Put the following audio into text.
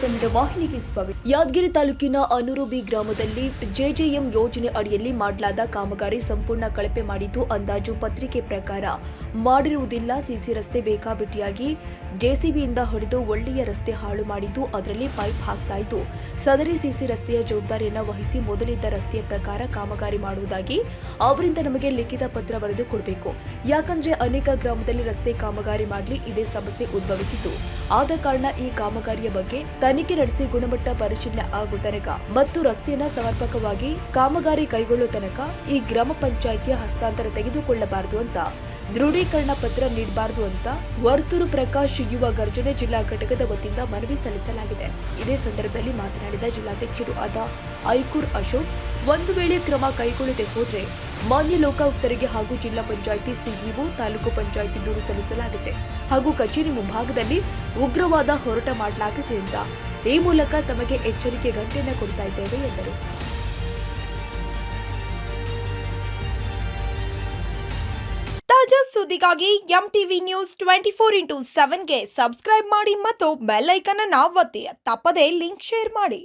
ಕನ್ನಡ ವಾಹಿನಿಗೆ ಸ್ವಾಗತ. ಯಾದಗಿರಿ ತಾಲೂಕಿನ ಅನುರೂಬಿ ಗ್ರಾಮದಲ್ಲಿ ಜೆಜೆಎಂ ಯೋಜನೆ ಅಡಿಯಲ್ಲಿ ಮಾಡಲಾದ ಕಾಮಗಾರಿ ಸಂಪೂರ್ಣ ಕಳಪೆ ಮಾಡಿದ್ದು ಅಂದಾಜು ಪತ್ರಿಕೆ ಪ್ರಕಾರ ಮಾಡಿರುವುದಿಲ್ಲ. ಸಿಸಿ ರಸ್ತೆ ಬೇಕಾಬಿಟ್ಟಿಯಾಗಿ ಜೆಸಿಬಿಯಿಂದ ಹೊಡೆದು ಒಳ್ಳೆಯ ರಸ್ತೆ ಹಾಳು ಮಾಡಿದ್ದು ಅದರಲ್ಲಿ ಪೈಪ್ ಹಾಕ್ತಾ ಇತ್ತು ಸದರಿ ಸಿಸಿ ರಸ್ತೆಯ ಜವಾಬ್ದಾರಿಯನ್ನು ವಹಿಸಿ ಮೊದಲಿದ್ದ ರಸ್ತೆಯ ಪ್ರಕಾರ ಕಾಮಗಾರಿ ಮಾಡುವುದಾಗಿ ಅವರಿಂದ ನಮಗೆ ಲಿಖಿತ ಪತ್ರ ಬರೆದು ಕೊಡಬೇಕು. ಯಾಕಂದ್ರೆ ಅನೇಕ ಗ್ರಾಮದಲ್ಲಿ ರಸ್ತೆ ಕಾಮಗಾರಿ ಮಾಡಲಿ ಇದೇ ಸಮಸ್ಯೆ ಉದ್ಭವಿಸಿತು ಆದ ಕಾರಣ ಈ ಕಾಮಗಾರಿಯ ಬಗ್ಗೆ ತನಿಖೆ ನಡೆಸಿ ಗುಣಮಟ್ಟ ಪರಿಶೀಲನೆ ಆಗುವ ತನಕ ಮತ್ತು ರಸ್ತೆಯನ್ನ ಸಮರ್ಪಕವಾಗಿ ಕಾಮಗಾರಿ ಕೈಗೊಳ್ಳುವ ತನಕ ಈ ಗ್ರಾಮ ಪಂಚಾಯಿತಿಯ ಹಸ್ತಾಂತರ ತೆಗೆದುಕೊಳ್ಳಬಾರದು ಅಂತ, ದೃಢೀಕರಣ ಪತ್ರ ನೀಡಬಾರದು ಅಂತ ವರ್ತೂರು ಪ್ರಕಾಶ್ ಯುವ ಗರ್ಜನೆ ಜಿಲ್ಲಾ ಘಟಕದ ವತಿಯಿಂದ ಮನವಿ ಸಲ್ಲಿಸಲಾಗಿದೆ. ಇದೇ ಸಂದರ್ಭದಲ್ಲಿ ಮಾತನಾಡಿದ ಜಿಲ್ಲಾಧ್ಯಕ್ಷರು ಆದ ಐಕೂರ್ ಅಶೋಕ್, ಒಂದು ವೇಳೆ ಕ್ರಮ ಕೈಗೊಳ್ಳದೆ ಹೋದ್ರೆ ಮಾನ್ಯ ಲೋಕಾಯುಕ್ತರಿಗೆ ಹಾಗೂ ಜಿಲ್ಲಾ ಪಂಚಾಯಿತಿ ಸಿಇಒ, ತಾಲೂಕು ಪಂಚಾಯಿತಿ ದೂರು ಸಲ್ಲಿಸಲಾಗಿದೆ ಹಾಗೂ ಕಚೇರಿ ಮುಂಭಾಗದಲ್ಲಿ ಉಗ್ರವಾದ ಹೋರಾಟ ಮಾಡಲಾಗಿದೆ ಎಂದ ಈ ಮೂಲಕ ತಮಗೆ ಎಚ್ಚರಿಕೆ ಗಂಟೆಯನ್ನು ಕೊಡ್ತಾ ಇದ್ದೇವೆ ಎಂದರು. ತಾಜಾ ಸುದ್ದಿಗಾಗಿ M TV news twenty four into ಸೆವೆನ್ಗೆ subscribe ಮಾಡಿ ಮತ್ತು ಬೆಲ್ ಐಕನ್ ಅನ್ನು ಒತ್ತಿ. ತಪ್ಪದೇ ಲಿಂಕ್ ಶೇರ್ ಮಾಡಿ.